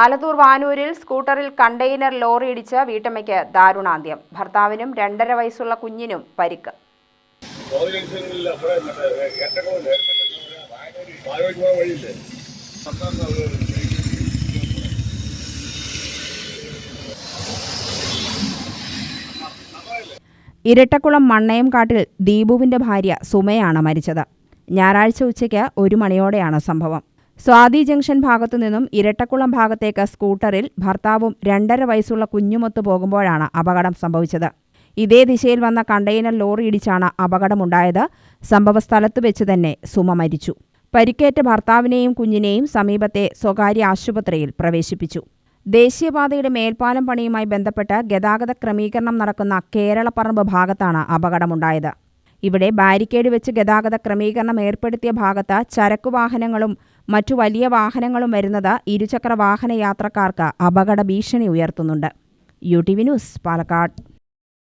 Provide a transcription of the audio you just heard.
ആലത്തൂർ വാനൂരിൽ സ്കൂട്ടറിൽ container lorry ഇടിച്ച വീട്ടമ്മയ്ക്ക് ദാരുണാന്ത്യം. ഭർത്താവിനും രണ്ടര വയസ്സുള്ള കുഞ്ഞിനും പരിക്ക്. ഇരട്ടക്കുളം മണ്ണയം കാട്ടിൽ ദീപുവിന്റെ ഭാര്യ സുമയാണ് മരിച്ചത്. ഞായറാഴ്ച ഉച്ചയ്ക്ക് ഒരു മണിയോടെയാണ് സംഭവം. സ്വാതി ജംഗ്ഷൻ ഭാഗത്തു നിന്നും ഇരട്ടക്കുളം ഭാഗത്തേക്ക് സ്കൂട്ടറിൽ ഭർത്താവും രണ്ടര വയസ്സുള്ള കുഞ്ഞുമൊത്ത് പോകുമ്പോഴാണ് അപകടം സംഭവിച്ചത്. ഇതേ ദിശയിൽ വന്ന കണ്ടെയ്നർ ലോറി ഇടിച്ചാണ് അപകടമുണ്ടായത്. സംഭവസ്ഥലത്ത് വെച്ച് തന്നെ സുമ മരിച്ചു. പരിക്കേറ്റ ഭർത്താവിനെയും കുഞ്ഞിനെയും സമീപത്തെ സ്വകാര്യ ആശുപത്രിയിൽ പ്രവേശിപ്പിച്ചു. ദേശീയപാതയുടെ മേൽപ്പാലം പണിയുമായി ബന്ധപ്പെട്ട് ഗതാഗത ക്രമീകരണം നടക്കുന്ന കേരളപ്പറമ്പ് ഭാഗത്താണ് അപകടമുണ്ടായത്. ഇവിടെ ബാരിക്കേഡ് വെച്ച് ഗതാഗത ക്രമീകരണം ഏർപ്പെടുത്തിയ ഭാഗത്ത് ചരക്കുവാഹനങ്ങളും മറ്റു വലിയ വാഹനങ്ങളും വരുന്നത് ഇരുചക്ര വാഹന യാത്രക്കാർക്ക് അപകട ഭീഷണി ഉയർത്തുന്നുണ്ട്. U T V news Palakkad.